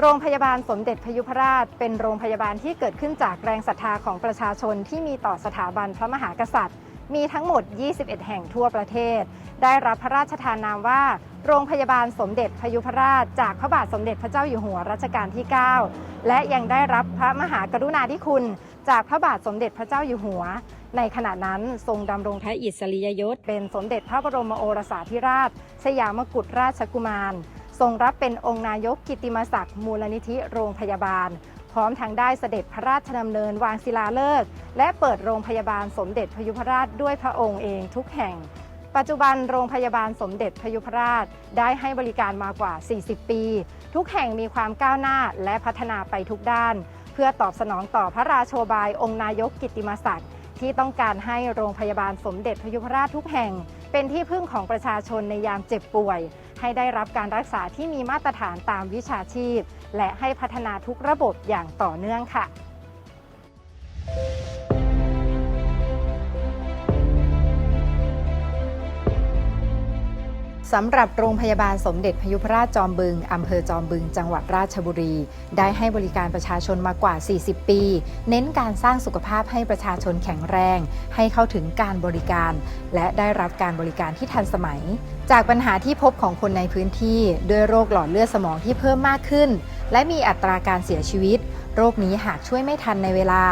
โรงพยาบาลสมเด็จพยุพราช เป็นโรงพยาบาลที่เกิดขึ้นจากแรงศรัทธาของประชาชนที่มีต่อสถาบันพระมหากษัตริย์ มีทั้งหมด 21 แห่งทั่วประเทศ ได้รับพระราชทานนามว่า โรงพยาบาลสมเด็จพยุพราช จากพระบาทสมเด็จพระเจ้าอยู่หัวรัชกาลที่ 9 และยังได้รับพระมหากรุณาธิคุณ จากพระบาทสมเด็จพระเจ้าอยู่หัว ในขณะนั้นทรงดำรงพระอิสริยยศเป็นสมเด็จพระบรมโอรสาธิราช สยามกุฎราชกุมาร ทรงรับเป็นองค์นายกกิติมศักดิ์มูลนิธิโรงพยาบาล พร้อมทั้งได้เสด็จพระราชดำเนินวางศิลาฤกษ์และเปิดโรงพยาบาลสมเด็จพยุพราชด้วยพระองค์เองทุกแห่ง ปัจจุบันโรงพยาบาลสมเด็จพยุพราชได้ให้บริการมากว่า 40 ปี ทุกแห่งมีความก้าวหน้าและพัฒนาไปทุกด้าน เพื่อตอบสนองต่อพระราโชบายองค์นายกกิติมศักดิ์ที่ต้องการให้โรงพยาบาลสมเด็จพยุพราชทุกแห่ง เป็นที่พึ่งของประชาชนในยามเจ็บป่วย ให้ได้รับการรักษาที่มีมาตรฐานตามวิชาชีพ และให้พัฒนาทุกระบบอย่างต่อเนื่องค่ะ สำหรับโรงพยาบาลสมเด็จพยุพราชจอมบึง อำเภอจอมบึง จังหวัดราชบุรี ได้ให้บริการประชาชนมากว่า 40 ปี เน้นการสร้างสุขภาพให้ประชาชนแข็งแรง ให้เข้าถึงการบริการ และได้รับการบริการที่ทันสมัย จากปัญหาที่พบของคนในพื้นที่ ด้วยโรคหลอดเลือดสมองที่เพิ่มมากขึ้น และมีอัตราการเสียชีวิต โรคนี้หากช่วยไม่ทันในเวลา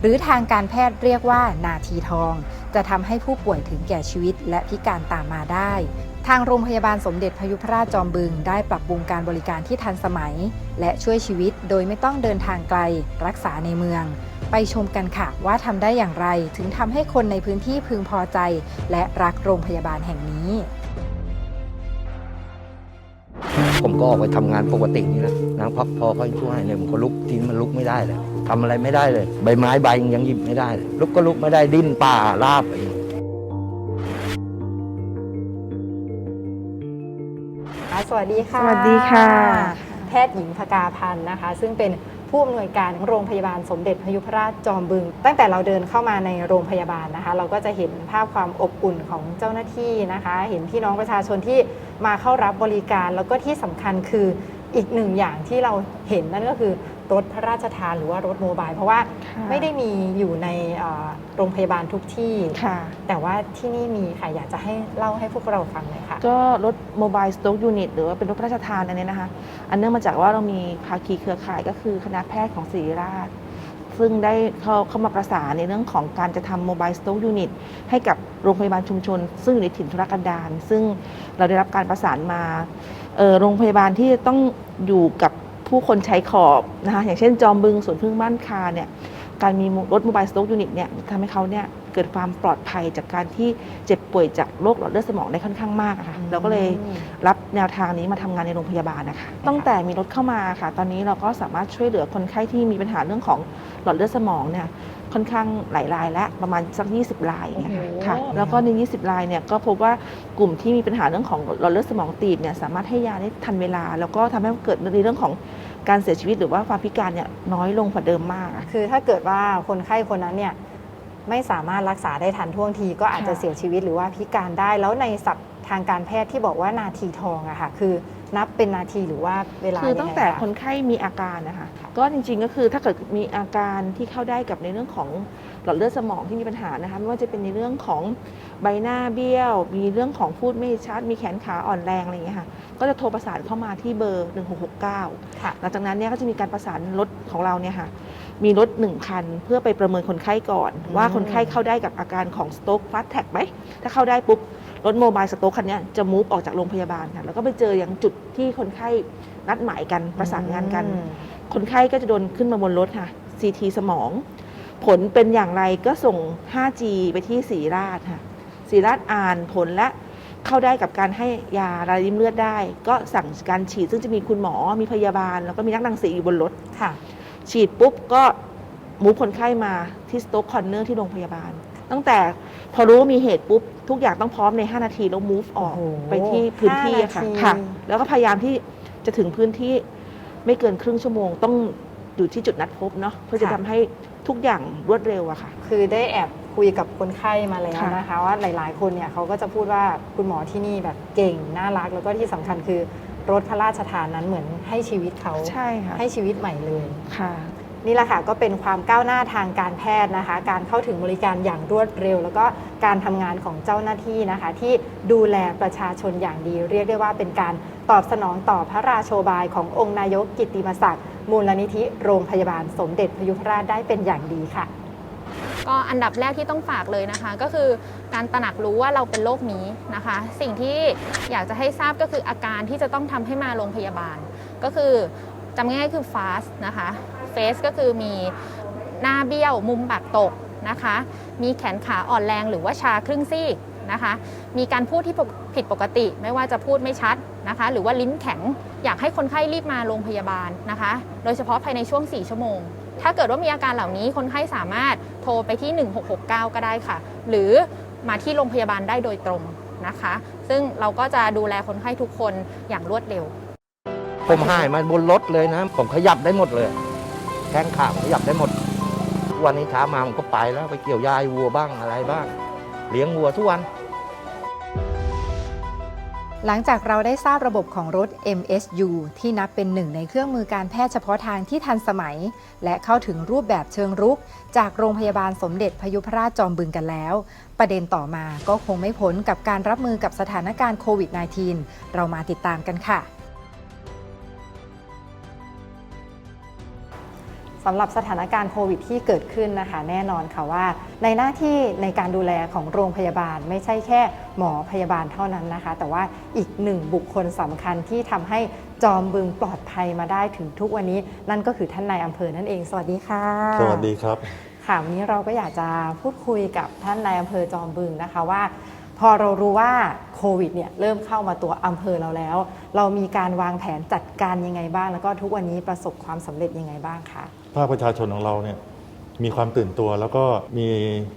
หรือทางการแพทย์เรียกว่านาทีทอง จะทำให้ผู้ป่วยถึงแก่ชีวิตและพิการตามมาได้ ทางโรงพยาบาลสมเด็จพยุพราชจอมบึง ได้ปรับปรุงการบริการที่ทันสมัย และช่วยชีวิตโดยไม่ต้องเดินทางไกล รักษาในเมือง ไปชมกันค่ะว่าทำได้อย่างไร ถึงทำให้คนในพื้นที่พึงพอใจ และรักโรงพยาบาลแห่งนี้ ผมก็ออกไปทำงานปกตินี่แหละนางพักพอเขาช่วยเนี่ยผมก็ลุกที่มันลุกไม่ได้เลยทำอะไรไม่ได้เลย ใบไม้ใบยังหยิบไม่ได้เลยลุกก็ลุกไม่ได้ดิ้นป่าลาบไป สวัสดีค่ะ สวัสดีค่ะ แพทย์หญิงพกาพันธ์นะคะ ซึ่งเป็นผู้อำนวยการของโรงพยาบาลสมเด็จพยุพราชจอมบึง ตั้งแต่เราเดินเข้ามาในโรงพยาบาลนะคะ เราก็จะเห็นภาพความอบอุ่นของเจ้าหน้าที่นะคะ เห็นพี่น้องประชาชนที่มาเข้ารับบริการ แล้วก็ที่สำคัญคืออีกหนึ่งอย่างที่เราเห็นนั่นก็คือ รถพระราชทานหรือว่ารถโมบาย เพราะว่าไม่ได้มีอยู่ในเอ่อโรงพยาบาลทุกที่ค่ะแต่ว่าที่นี่มีค่ะอยากจะให้เล่าให้พวกเราฟังหน่อยค่ะ ก็รถโมบายสต็อกยูนิตหรือว่าเป็นรถพระราชทานอันนี้นะคะ อันเนื่องมาจากว่าเรามีภาคีเครือข่ายก็คือคณะแพทย์ของศิริราช ซึ่งได้เข้าเข้ามาประสานในเรื่องของการจะทำโมบายสต็อกยูนิตให้กับโรงพยาบาลชุมชน ซึ่งอยู่ในถิ่นธุรกันดารซึ่งเราได้รับการประสานมาเอ่อโรงพยาบาลที่ต้องอยู่กับ ผู้คนใช้ขอบนะคะอย่างเช่นจอมบึงสวนพึ่งบ้านคาเนี่ยการมีรถโมบายสต็อกยูนิตเนี่ยทำให้เขาเนี่ยเกิดความปลอดภัยจากการที่เจ็บป่วยจากโรคหลอดเลือดสมองได้ค่อนข้างมากอะค่ะอืมเราก็เลยรับแนวทางนี้มาทำงานในโรงพยาบาลนะคะตั้งแต่มีรถเข้ามาค่ะ ตอนนี้เราก็สามารถช่วยเหลือคนไข้ที่มีปัญหาเรื่องของหลอดเลือดสมองเนี่ยค่อนข้างหลายรายและประมาณสัก 20 รายอย่างเงี้ยค่ะโอ้โหค่ะแล้วก็ใน 20 รายเนี่ยก็พบว่ากลุ่มที่มีปัญหาเรื่องของหลอดเลือดสมองตีบเนี่ยสามารถให้ยาได้ทันเวลา แล้วก็ทำให้เกิดในเรื่องของ การเสียชีวิตหรือว่าความพิการเนี่ยน้อยลงกว่าเดิมมากอะคือถ้าเกิดว่าคนไข้คนนั้นเนี่ยไม่สามารถรักษาได้ทันท่วงทีก็อาจจะค่ะเสียชีวิตหรือว่าพิการได้ แล้วในศัพท์ทางการแพทย์ที่บอกว่านาทีทองอะค่ะคือนับเป็นนาทีหรือว่าเวลาคือตั้งแต่ยัไะคนไข้มีอาการนะคะก็จริงๆก็คือถ้าเกิดมีอาการที่เข้าได้กับในเรื่องของหลอดเลือดสมองที่มีปัญหานะคะไม่ว่าจะเป็นในเรื่องของ ใบหน้าเบี้ยว มีเรื่องของพูดไม่ชัด มีแขนขาอ่อนแรงอะไรอย่างเงี้ยค่ะ ก็จะโทรประสานเข้ามาที่เบอร์ 1669ค่ะหลังจากนั้นเนี่ยก็จะมีการประสานรถของเราเนี่ยค่ะ มีรถหนึ่งคันเพื่อไปประเมินคนไข้ก่อนอืมว่าคนไข้เข้าได้กับอาการของสโตรกฟาสแท็กไหม ถ้าเข้าได้ปุ๊บรถโมบายสโตรกคันเนี้ยจะมูฟออกจากโรงพยาบาลค่ะ แล้วก็ไปเจออย่างจุดที่คนไข้นัดหมายกันประสานงานกันอืมคนไข้ก็จะโดนขึ้นมาบนรถค่ะ CT สมอง ผลเป็นอย่างไรก็ส่ง 5G ไปที่ศรีราชค่ะ ศรีราชอ่านผลและเข้าได้กับการให้ยาละลายริ่มเลือดได้ ก็สั่งการฉีดซึ่งจะมีคุณหมอมีพยาบาล แล้วก็มีนักรังสีอยู่บนรถค่ะ ฉีดปุ๊บก็มูฟคนไข้มาที่สโต๊กคอนเนอร์ที่โรงพยาบาล ตั้งแต่พอรู้ว่ามีเหตุปุ๊บ ทุกอย่างต้องพร้อมใน 5 นาทีแล้วมูฟออกโอ้โหไปที่พื้นที่อะค่ะห้านาทีค่ะ แล้วก็พยายามที่จะถึงพื้นที่ไม่เกินครึ่งชั่วโมง ต้องอยู่ที่จุดนัดพบเนาะเพื่อจะทำให้ทุกอย่างรวดเร็วอะค่ะ คือได้แอบ คุยกับคนไข้มาแล้วค่ะนะคะว่าหลาย ๆ คนเนี่ยเขาก็จะพูดว่าคุณหมอที่นี่แบบเก่งน่ารัก แล้วก็ที่สำคัญคือรถพระราชทานนั้นเหมือนให้ชีวิตเขาใช่ค่ะให้ชีวิตใหม่เลยค่ะนี่แหละค่ะก็เป็นความก้าวหน้าทางการแพทย์นะคะ การเข้าถึงบริการอย่างรวดเร็ว แล้วก็การทำงานของเจ้าหน้าที่นะคะ ที่ดูแลประชาชนอย่างดี เรียกได้ว่าเป็นการตอบสนองต่อพระราโชบายขององค์นายกกิตติมศักดิ์มูลนิธิโรงพยาบาลสมเด็จพยุพราชได้เป็นอย่างดีค่ะ ก็อันดับแรกที่ต้องฝากเลยนะคะ ก็คือการตระหนักรู้ว่าเราเป็นโรคนี้นะคะ สิ่งที่อยากจะให้ทราบก็คืออาการที่จะต้องทำให้มาโรงพยาบาล ก็คือจำง่ายๆคือ fast นะคะ face ก็คือมีหน้าเบี้ยวมุมปากตกนะคะ มีแขนขาอ่อนแรงหรือว่าชาครึ่งซีกนะคะ มีการพูดที่ผิดปกติ ไม่ว่าจะพูดไม่ชัดนะคะ หรือว่าลิ้นแข็งอยากให้คนไข้รีบมาโรงพยาบาลนะคะ โดยเฉพาะภายในช่วง 4 ชั่วโมง ถ้าเกิดว่ามีอาการเหล่านี้คนไข้สามารถโทรไปที่ 1669 ก็ได้ค่ะ หรือมาที่โรงพยาบาลได้โดยตรงนะคะ ซึ่งเราก็จะดูแลคนไข้ทุกคนอย่างรวดเร็ว ผมหายมาบนรถเลยนะ ผมขยับได้หมดเลย แข้งขาผมขยับได้หมด วันนี้เช้ามาผมก็ไปแล้วไปเกี่ยวยาให้วัวบ้างอะไรบ้าง เลี้ยงวัวทุกวัน หลังจากเราได้ทราบระบบของรถ MSU ที่นับเป็นหนึ่งในเครื่องมือการแพทย์เฉพาะทางที่ทันสมัย และเข้าถึงรูปแบบเชิงรุก จากโรงพยาบาลสมเด็จพยุพราชจอมบึงกันแล้ว ประเด็นต่อมาก็คงไม่พ้นกับการรับมือกับสถานการณ์โควิด -19 เรามาติดตามกันค่ะ สำหรับสถานการณ์โควิดที่เกิดขึ้นนะคะแน่นอนค่ะว่า ในหน้าที่ในการดูแลของโรงพยาบาลไม่ใช่แค่หมอพยาบาลเท่านั้นนะคะ แต่ว่าอีกหนึ่งบุคคลสำคัญที่ทำให้จอมบึงปลอดภัยมาได้ถึงทุกวันนี้ นั่นก็คือท่านนายอำเภอนั่นเอง สวัสดีค่ะ สวัสดีครับค่ะวันนี้เราก็อยากจะพูดคุยกับท่านนายอำเภอจอมบึงนะคะว่าพอเรารู้ว่าโควิดเนี่ยเริ่มเข้ามาตัวอำเภอเราแล้ว เรามีการวางแผนจัดการยังไงบ้าง แล้วก็ทุกวันนี้ประสบความสำเร็จยังไงบ้างคะ ภาคประชาชนของเราเนี่ยมีความตื่นตัว แล้วก็มี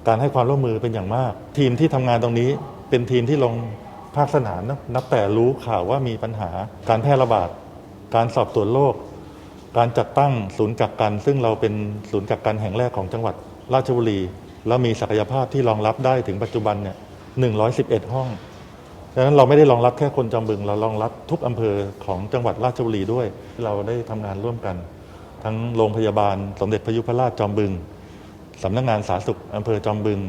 การให้ความร่วมมือเป็นอย่างมาก ทีมที่ทำงานตรงนี้เป็นทีมที่ลงภาคสนามนะนับแต่รู้ข่าวว่ามีปัญหาการแพร่ระบาด การสอบตรวจโรคการจัดตั้งศูนย์กักกัน ซึ่งเราเป็นศูนย์กักกันแห่งแรกของจังหวัดราชบุรี แล้วมีศักยภาพที่รองรับได้ถึงปัจจุบันเนี่ย111 ห้องดังนั้นเราไม่ได้รองรับแค่คนจอมบึง เรารองรับทุกอำเภอของจังหวัดราชบุรีด้วย เราได้ทำงานร่วมกัน ทั้งโรงพยาบาล สมเด็จพยุพราชจอมบึงสำนักงานสาธารณสุขอำเภอจอมบึง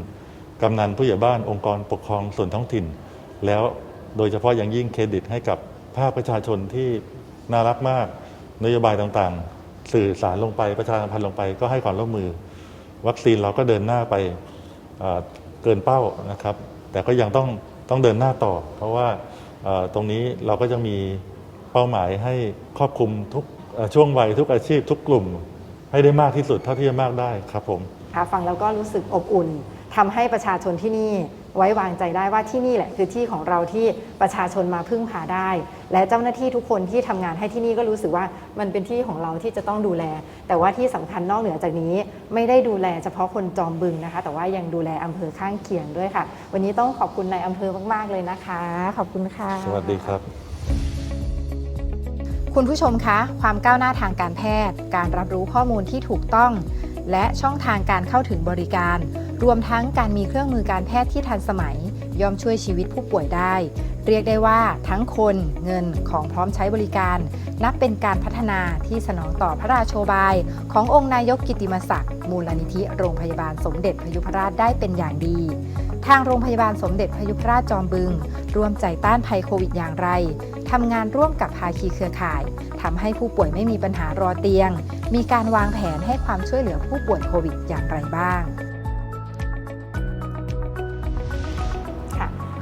กำนันผู้ใหญ่บ้านองค์กรปกครองส่วนท้องถิ่น แล้วโดยเฉพาะอย่างยิ่งเครดิตให้กับภาคประชาชนที่น่ารักมาก นโยบายต่างๆ สื่อสารลงไปประชาสัมพันธ์ลงไปก็ให้ความร่วมมือ วัคซีนเราก็เดินหน้าไปเกินเป้านะครับ แต่ก็ยังต้องต้องเดินหน้าต่อ เพราะว่าตรงนี้เราก็จะมีเป้าหมายให้ครอบคลุมทุก ช่วงวัยทุกอาชีพทุกกลุ่ม ให้ได้มากที่สุดเท่าที่จะมากได้ครับผมค่ะฟังแล้วก็รู้สึกอบอุ่นทำให้ประชาชนที่นี่ไว้วางใจได้ว่าที่นี่แหละคือที่ของเราที่ประชาชนมาพึ่งพาได้ และเจ้าหน้าที่ทุกคนที่ทำงานให้ที่นี่ก็รู้สึกว่ามันเป็นที่ของเราที่จะต้องดูแล แต่ว่าที่สำคัญนอกเหนือจากนี้ ไม่ได้ดูแลเฉพาะคนจอมบึงนะคะ แต่ว่ายังดูแลอำเภอข้างเคียงด้วยค่ะ วันนี้ต้องขอบคุณนายอำเภอมาก ๆ เลยนะคะ ขอบคุณค่ะ สวัสดีครับ คุณผู้ชมคะ ความก้าวหน้าทางการแพทย์ การรับรู้ข้อมูลที่ถูกต้อง และช่องทางการเข้าถึงบริการ รวมทั้งการมีเครื่องมือการแพทย์ที่ทันสมัย ย่อมช่วยชีวิตผู้ป่วยได้ เรียกได้ว่าทั้งคนเงินของพร้อมใช้บริการ นับเป็นการพัฒนาที่สนองต่อพระราโชบาย ขององค์นายกกิติมศักดิ์มูลนิธิโรงพยาบาลสมเด็จพยุพราชได้เป็นอย่างดี ทางโรงพยาบาลสมเด็จพยุพราชจอมบึง ร่วมใจต้านภัยโควิดอย่างไร ทำงานร่วมกับภาคีเครือข่าย ทำให้ผู้ป่วยไม่มีปัญหารอเตียง มีการวางแผนให้ความช่วยเหลือผู้ป่วยโควิดอย่างไรบ้าง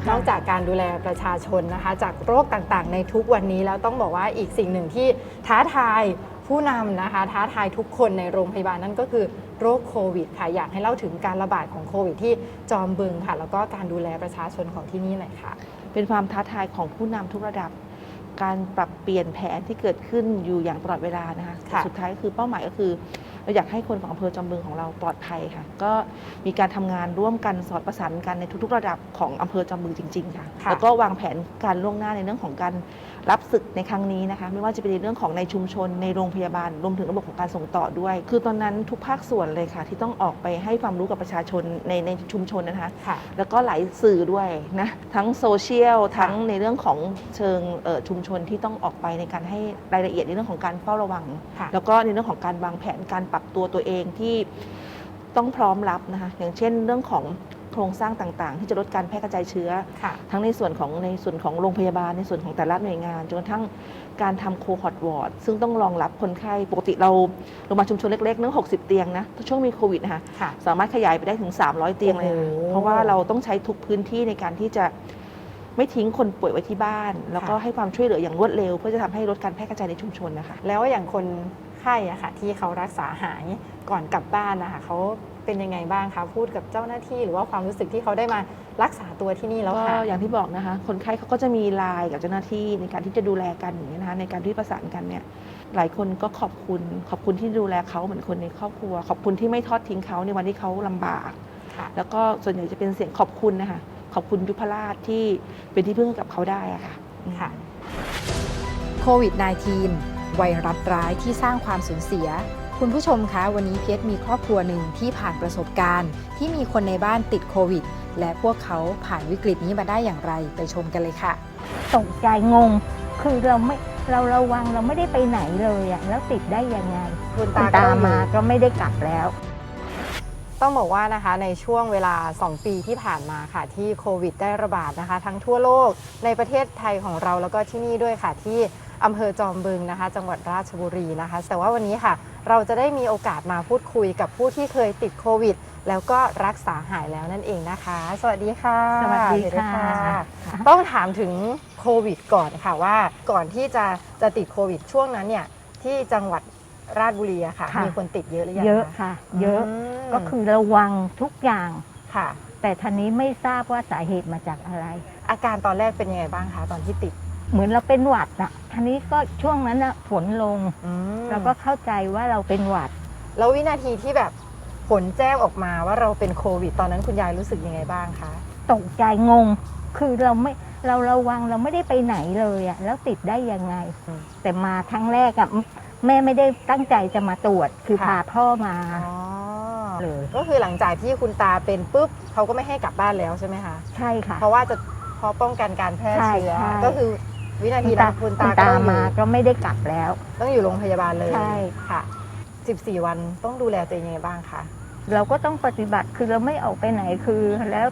นอกจากการดูแลประชาชนนะคะ จากโรคต่างๆ ในทุกวันนี้แล้วต้องบอกว่าอีกสิ่งหนึ่งที่ท้าทายผู้นำนะคะ ท้าทายทุกคนในโรงพยาบาลนั่นก็คือ โรคโควิดค่ะอยากให้เล่าถึงการระบาดของโควิดที่จอมบึงค่ะ แล้วก็การดูแลประชาชนของที่นี่หน่อยค่ะ เป็นความท้าทายของผู้นำทุกระดับ การปรับเปลี่ยนแผนที่เกิดขึ้นอยู่อย่างตลอดเวลานะคะค่ะสุดท้ายก็คือเป้าหมายก็คือเราอยากให้คนของอำเภอจอมบึงของเราปลอดภัยค่ะ ก็มีการทำงานร่วมกันสอดประสานกันในทุกๆ ระดับของอำเภอจอมบึงจริง ๆ ค่ะค่ะแล้วก็วางแผนการล่วงหน้าในเรื่องของการ รับศึกในครั้งนี้นะคะไม่ว่าจะเป็นในเรื่องของในชุมชนในโรงพยาบาลรวมถึงระบบของการส่งต่อด้วย คือตอนนั้นทุกภาคส่วนเลยค่ะ ที่ต้องออกไปให้ความรู้กับประชาชนในในชุมชนนะคะค่ะแล้วก็หลายสื่อด้วยนะทั้งโซเชียลทั้งในเรื่องของเชิงเอ่อชุมชนที่ต้องออกไปในการให้รายละเอียดในเรื่องของการเฝ้าระวังค่ะแล้วก็ในเรื่องของการวางแผนการปรับตัวตัวเองที่ต้องพร้อมรับนะคะอย่างเช่นเรื่องของโครงสร้างต่างๆ ที่จะลดการแพร่กระจายเชื้อค่ะทั้งในส่วนของในส่วนของโรงพยาบาลในส่วนของแต่ละหน่วยงานจนกระทั่งการทำโคฮอตวอร์ดซึ่งต้องรองรับคนไข้ปกติเราโรงพยาบาลชุมชนเล็กๆเนื่อง60 เตียงนะช่วงมีโควิดนะคะค่ะสามารถขยายไปได้ถึง 300 เตียงเลยค่ะโอ้โหเพราะว่าเราต้องใช้ทุกพื้นที่ในการที่จะไม่ทิ้งคนป่วยไว้ที่บ้าน แล้วก็ค่ะให้ความช่วยเหลืออย่างรวดเร็ว เพื่อจะทำให้ลดการแพร่กระจายในชุมชนนะคะ แล้วอย่างคนไข้อะค่ะที่เขารักษาหายก่อนกลับบ้านนะคะเขา เป็นยังไงบ้างคะพูดกับเจ้าหน้าที่ หรือว่าความรู้สึกที่เขาได้มารักษาตัวที่นี่แล้วก็ค่ะ อย่างที่บอกนะคะ คนไข้เขาก็จะมีไลน์กับเจ้าหน้าที่ในการที่จะดูแลกันอย่างนี้ยนะคะในการที่ประสานกันเนี่ยหลายคนก็ขอบคุณ ขอบคุณที่ดูแลเขาเหมือนคนในครอบครัว ขอบคุณที่ไม่ทอดทิ้งเขาในวันที่เขาลำบาก ค่ะ แล้วก็ส่วนใหญ่จะเป็นเสียงขอบคุณนะคะขอบคุณยุพราชที่เป็นที่พึ่งให้กับเขาได้อะค่ะ ค่ะ โควิด -19 ไวรัสร้ายที่สร้างความสูญเสีย คุณผู้ชมคะวันนี้เพียรมีครอบครัวหนึ่งที่ผ่านประสบการณ์ ที่มีคนในบ้านติดโควิด และพวกเขาผ่านวิกฤตนี้มาได้อย่างไรไปชมกันเลยค่ะ ตกใจงง คือเราไม่เราระวังเราไม่ได้ไปไหนเลยอะแล้วติดได้ยังไงคุณตาตาตาก็มาอยู่ก็ไม่ได้กลับแล้ว ต้องบอกว่านะคะในช่วงเวลา 2 ปีที่ผ่านมาค่ะ ที่โควิดได้ระบาดนะคะ ทั้งทั่วโลกในประเทศไทยของเราแล้วก็ที่นี่ด้วยค่ะที่ อำเภอจอมบึงนะคะ จังหวัดราชบุรีนะคะ แต่ว่าวันนี้ค่ะ เราจะได้มีโอกาสมาพูดคุยกับผู้ที่เคยติดโควิด แล้วก็รักษาหายแล้วนั่นเองนะคะ สวัสดีค่ะสวัสดีค่ะ ต้องถามถึงโควิดก่อนค่ะว่าก่อนที่จะจะติดโควิดช่วงนั้นเนี่ยที่จังหวัดราชบุรีอะค่ะ ค่ะ มีคนติดเยอะหรือยังเยอะคะค่ะ เยอะมก็คือระวังทุกอย่าง ค่ะ แต่ทีนี้ไม่ทราบว่าสาเหตุมาจากอะไร อาการตอนแรกเป็นยังไงบ้างคะตอนที่ติด เหมือนเราเป็นหวัดน่ะทีนี้ก็ช่วงนั้นน่ะฝนลง อืมเราก็เข้าใจว่าเราเป็นหวัด แล้ววินาทีที่แบบผลแจ้งออกมาว่าเราเป็นโควิด ตอนนั้นคุณยายรู้สึกยังไงบ้างคะ ตกใจงง คือเราไม่เราระวังเราไม่ได้ไปไหนเลยอะแล้วติดได้ยังไง อืมแต่มาครั้งแรกอะแม่ไม่ได้ตั้งใจจะมาตรวจ คือค่ะพาพ่อมาอ๋อเลย ก็คือหลังจากที่คุณตาเป็นปุ๊บเขาก็ไม่ให้กลับบ้านแล้วใช่ไหมคะ ใช่ค่ะ เพราะว่าจะเพราะป้องกันการแพร่ใช่เชื้อ ใช่ ก็คือ วินาทีนั้นคุณตาคุณก็ตาต้องอยู่มาก็ไม่ได้กลับแล้ว ต้องอยู่โรงพยาบาลเลยใช่ค่ะ 14 วันต้องดูแลตัวเองยังไงบ้างคะเราก็ต้องปฏิบัติคือเราไม่ออกไปไหนคือแล้ว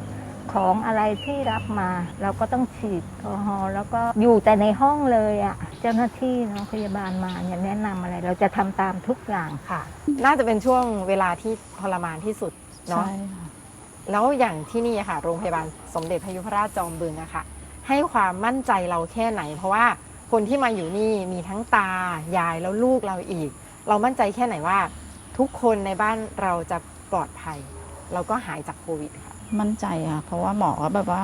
ของอะไรที่รับมา เราก็ต้องฉีดแอลกอฮอล์แล้วก็อยู่แต่ในห้องเลยอะ่ะ เจ้าหน้าที่เนาะพยาบาลมาเนี่ยแนะนำอะไร เราจะทำตามทุกอย่างค่ะ น่าจะเป็นช่วงเวลาที่ทรมานที่สุดเนาะใช่ค่ะแล้วอย่างที่นี่อะค่ะ โรงพยาบาลสมเด็จพระยุพราชจอมบึงอะค่ะ ให้ความมั่นใจเราแค่ไหน เพราะว่าคนที่มาอยู่นี่มีทั้งตายายแล้วลูกเราอีก เรามั่นใจแค่ไหนว่า ทุกคนในบ้านเราจะปลอดภัย เราก็หายจากโควิดค่ะ มั่นใจค่ะ เพราะว่าหมอก็แบบว่า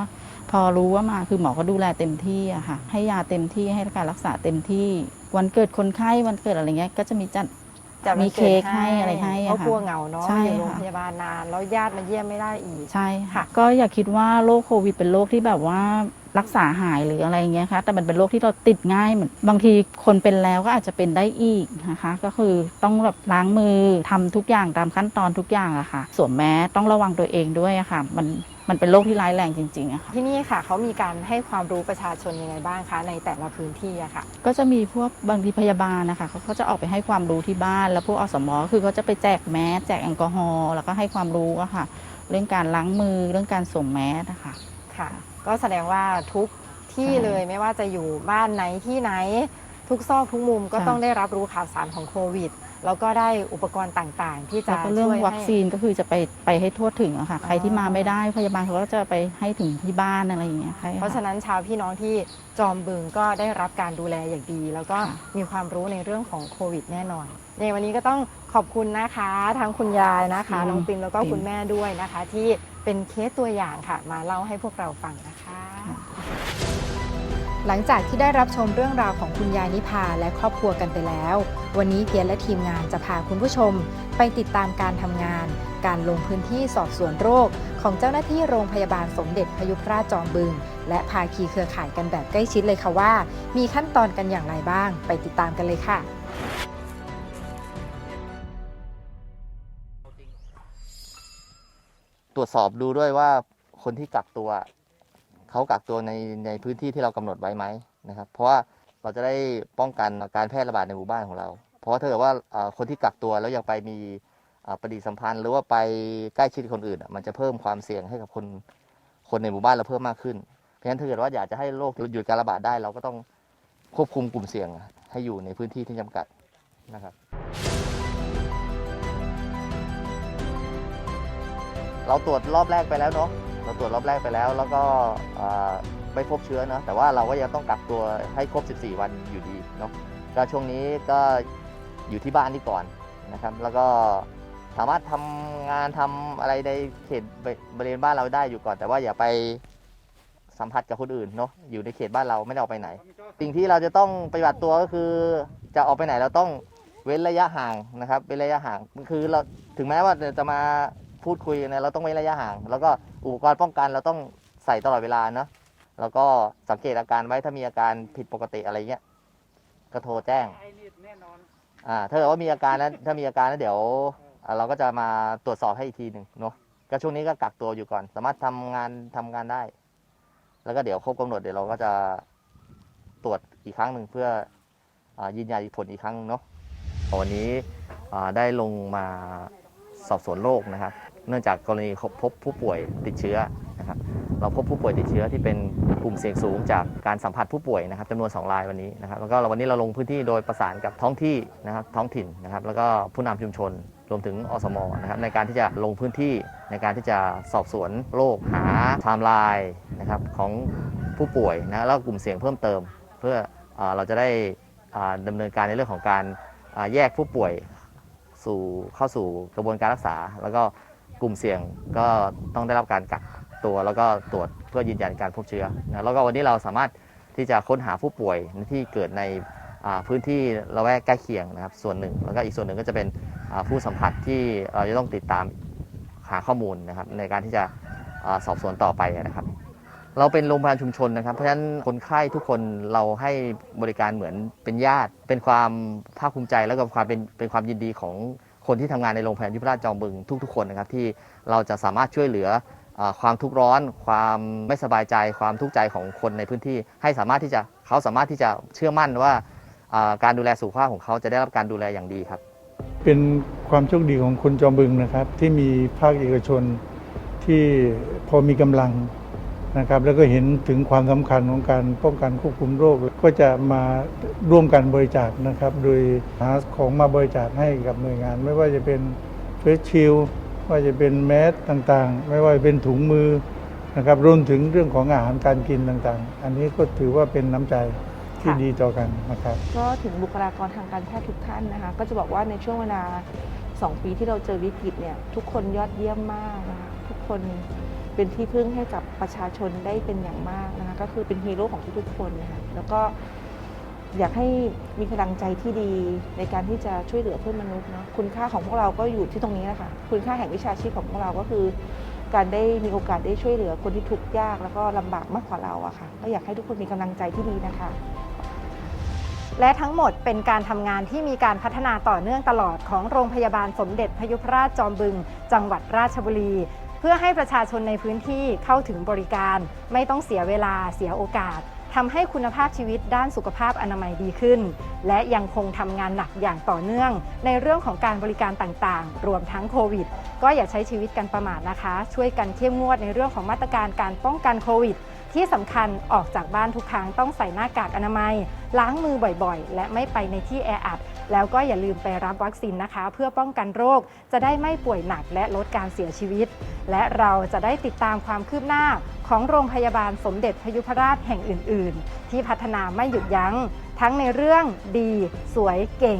พอรู้ว่ามาคือหมอก็ดูแลเต็มที่อะค่ะ ให้ยาเต็มที่ให้การรักษาเต็มที่ วันเกิดคนไข้วันเกิดอะไรเงี้ยก็จะมีจัดจะมีเค้กให้อะไรให้เพราะอะค่ะกลัวเหงาเนาะใช่อยู่โรงค่ะพยาบาลนาน แล้วญาติมาเยี่ยมไม่ได้อีก ใช่ค่ะค่ะก็อย่าคิดว่าโรคโควิดเป็นโรคที่แบบว่า รักษาหายหรืออะไรเงี้ยค่ะแต่มันเป็นโรคที่เราติดง่ายเหมือนบางทีคนเป็นแล้วก็อาจจะเป็นได้อีกนะคะ ก็คือต้องแบบล้างมือทำทุกอย่างตามขั้นตอนทุกอย่างอะค่ะ สวมแมสต้องระวังตัวเองด้วยอะค่ะ มันมันเป็นโรคที่ร้ายแรงจริงๆอะค่ะที่นี่ค่ะเขามีการให้ความรู้ประชาชนยังไงบ้างคะในแต่ละพื้นที่อะค่ะ ก็จะมีพวกบางทีพยาบาลนะคะเขาก็จะออกไปให้ความรู้ที่บ้าน แล้วพวกอสมก็คือเขาจะไปแจกแมสแจกแอลกอฮอล์แล้วก็ให้ความรู้อะค่ะ เรื่องการล้างมือเรื่องการสวมแมสนะคะค่ะ ก็แสดงว่าทุกที่ใช่เลยไม่ว่าจะอยู่บ้านไหนที่ไหน ทุกซอกทุกมุมก็ใช่ต้องได้รับรู้ข่าวสารของโควิด แล้วก็ได้อุปกรณ์ต่างๆ ที่จะแล้วก็เรื่องช่วยวัคให้ซีนก็คือจะไปไปให้ทั่วถึงอะค่ะ ใครที่อ๋อมาไม่ได้พยาบาลเขาก็จะไปให้ถึงที่บ้านอะไรอย่างเงี้ยใช่เพราะฉะค่ะนั้นชาวพี่น้องที่จอมบึงก็ได้รับการดูแลอย่างดี แล้วก็ค่ะมีความรู้ในเรื่องของโควิด แน่นอน ในวันนี้ก็ต้องขอบคุณนะคะทั้งคุณยายนะคะน้องปิมแล้วก็คุณแม่ด้วยนะคะ ที่เป็นเคสตัวอย่างค่ะ มาเล่าให้พวกเราฟังนะคะ หลังจากที่ได้รับชมเรื่องราวของคุณยายนิพาและครอบครัวกันไปแล้ว วันนี้เพียรและทีมงานจะพาคุณผู้ชม ไปติดตามการทำงาน การลงพื้นที่สอบสวนโรค ของเจ้าหน้าที่โรงพยาบาลสมเด็จพยุพราชจอมบึง และภาคีเครือข่ายกันแบบใกล้ชิดเลยค่ะว่า มีขั้นตอนกันอย่างไรบ้าง ไปติดตามกันเลยค่ะ รวจสอบดูด้วยว่าคนที่กักตัวเขากักตัวในในพื้นที่ที่เรากำหนดไว้ไหมนะครับ เพราะว่าเราจะได้ป้องกันการแพร่ระบาดในหมู่บ้านของเรา เพราะว่าถ้าเกิดว่าคนที่กักตัวแล้วยังไปมีปฏิสัมพันธ์ หรือว่าไปใกล้ชิดคนอื่น มันจะเพิ่มความเสี่ยงให้กับคนคนในหมู่บ้านเราเพิ่มมากขึ้น เพราะฉะนั้นถ้าเกิดว่าอยากจะให้โรคหยุดการระบาดได้ เราก็ต้องควบคุมกลุ่มเสี่ยงให้อยู่ในพื้นที่ที่จำกัดนะครับ เราตรวจรอบแรกไปแล้วเนาะเราตรวจรอบแรกไปแล้ว แล้วก็ไม่พบเชื้อเนาะแต่ว่าเราก็ยังต้องกักตัวให้ครบ 14 วันอยู่ดีเนาะก็ช่วงนี้ก็อยู่ที่บ้านนี่ก่อนนะครับ แล้วก็สามารถทำงานทำอะไรในเขตบริเวณบ้านเราได้อยู่ก่อน แต่ว่าอย่าไปสัมผัสกับคนอื่นเนาะอยู่ในเขตบ้านเราไม่ได้ออกไปไหน สิ่งที่เราจะต้องปฏิบัติตัวก็คือจะออกไปไหนเราต้องเว้นระยะห่างนะครับเว้นระยะห่างคือเราถึงแม้ว่าจะมา พูดคุยนะเราต้องเว้นระยะห่าง แล้วก็อุปกรณ์ป้องกันเราต้องใส่ตลอดเวลาเนาะแล้วก็สังเกตอาการไว้ถ้ามีอาการผิดปกติอะไรเงี้ยก็โทรแจ้งอ่าถ้าเกิดว่ามีอาการนั้นถ้ามีอาการแล้วเดี๋ยวอ่าเราก็จะมาตรวจสอบให้อีกทีหนึ่งเนาะก็ช่วงนี้ก็กักตัวอยู่ก่อน สามารถทำงานทำงานได้ แล้วก็เดี๋ยวครบกำหนดเดี๋ยวเราก็จะตรวจอีกครั้งหนึ่งเพื่ออายืนยันผลอีกครั้งหนึ่งเนาะวันนี้อ่าได้ลงมาสอบสวนโรคนะครับเนื่องจากกรณีพบผู้ป่วยติดเชื้อนะครับเราพบผู้ป่วยติดเชื้อที่เป็นกลุ่มเสี่ยงสูงจากการสัมผัสผู้ป่วยนะครับจำนวน 2 รายวันนี้นะครับแล้วก็วันนี้เราลงพื้นที่โดยประสานกับท้องที่นะครับท้องถิ่นนะครับแล้วก็ผู้นำชุมชนรวมถึงอสมนะครับในการที่จะลงพื้นที่ในการที่จะสอบสวนโรคหาไทม์ไลน์นะครับของผู้ป่วยนะแล้วกลุ่มเสี่ยงเพิ่มเติม เพื่อเอเราจะได้อ่าดำเนินการในเรื่องของการแยกผู้ป่วยสู่เข้าสู่กระบวนการรักษา แล้วก็ กลุ่มเสี่ยงก็ต้องได้รับการกักตัวแล้วก็ตรวจเพื่อยืนยันการพบเชื้อนะแล้วก็วันนี้เราสามารถที่จะค้นหาผู้ป่วยที่เกิดในพื้นที่ละแวกใกล้เคียงนะครับส่วนหนึ่ง แล้วก็อีกส่วนหนึ่งก็จะเป็นผู้สัมผัสที่เราจะต้องติดตามหาข้อมูลนะครับในการที่จะสอบสวนต่อไปนะครับ เราเป็นโรงพยาบาลชุมชนนะครับ เพราะฉะนั้นคนไข้ทุกคนเราให้บริการเหมือนเป็นญาติ เป็นความภาคภูมิใจแล้วก็ความเป็นเป็นความยินดีของ คนที่ทำงานในโรงพยาบาลยุพราชจอมบึงทุก ๆ คนนะครับที่เราจะสามารถช่วยเหลืออความทุกข์ร้อน ความไม่สบายใจ ความทุกข์ใจของคนในพื้นที่ ให้สามารถที่จะเขาสามารถที่จะเชื่อมั่นว่าการดูแลสุขภาพของเขาจะได้รับการดูแลอย่างดีครับ เป็นความโชคดีของคนจอมบึงนะครับ ที่มีภาคเอกชนที่พอมีกำลัง นะครับแล้วก็เห็นถึงความสำคัญของการป้องกันควบคุมโรค ก็จะมาร่วมกันบริจาคนะครับ โดยหาของมาบริจาคให้กับหน่วยงาน ไม่ว่าจะเป็นเฟสชิลว่าจะเป็นแมสต่างๆ ไม่ว่าจะเป็นถุงมือนะครับรวมถึงเรื่องของอาหารการกินต่างๆ อันนี้ก็ถือว่าเป็นน้ำใจที่ค่ะดีต่อกันนะครับ ก็ถึงบุคลากรทางการแพทย์ทุกท่านนะคะ ก็จะบอกว่าในช่วงเวลา 2 ปีที่เราเจอวิกฤตเนี่ยทุกคนยอดเยี่ยมมากนะคะทุกคน เป็นที่พึ่งให้กับประชาชนได้เป็นอย่างมากนะคะก็คือเป็นฮีโร่ของทุกๆคนนะคะแล้วก็อยากให้มีกำลังใจที่ดีในการที่จะช่วยเหลือเพื่อนมนุษย์เนาะคุณค่าของพวกเราก็อยู่ที่ตรงนี้นะคะคุณค่าแห่งวิชาชีพของพวกเราก็คือ การได้มีโอกาสได้ช่วยเหลือคนที่ทุกข์ยาก แล้วก็ลำบากมากกว่าเราอะค่ะก็อยากให้ทุกคนมีกำลังใจที่ดีนะคะ และทั้งหมดเป็นการทำงานที่มีการพัฒนาต่อเนื่องตลอดของโรงพยาบาลสมเด็จพยุพราชจอมบึง จังหวัดราชบุรี เพื่อให้ประชาชนในพื้นที่เข้าถึงบริการ ไม่ต้องเสียเวลาเสียโอกาสทำให้คุณภาพชีวิตด้านสุขภาพอนามัยดีขึ้น และยังคงทำงานหนักอย่างต่อเนื่อง ในเรื่องของการบริการต่างๆ รวมทั้งโควิด ก็อย่าใช้ชีวิตกันประมาทนะคะ ช่วยกันเข้มงวดในเรื่องของมาตรการการป้องกันโควิด ที่สำคัญออกจากบ้านทุกครั้งต้องใส่หน้ากากอนามัย ล้างมือบ่อยๆ และไม่ไปในที่แออัด แล้วก็อย่าลืมไปรับวัคซีนนะคะ เพื่อป้องกันโรคจะได้ไม่ป่วยหนักและลดการเสียชีวิต และเราจะได้ติดตามความคืบหน้าของโรงพยาบาลสมเด็จพยุพราชแห่งอื่น ๆ ที่พัฒนาไม่หยุดยัง้ง ทั้งในเรื่องดี สวยเก่ง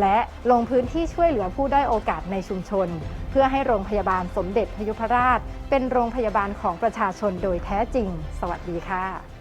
และลงพื้นที่ช่วยเหลือผู้ได้อยโอกาสในชุมชน เพื่อให้โรงพยาบาลสมเด็จพยุพราช เป็นโรงพยาบาลของประชาชนโดยแท้จริง สวัสดีค่ะ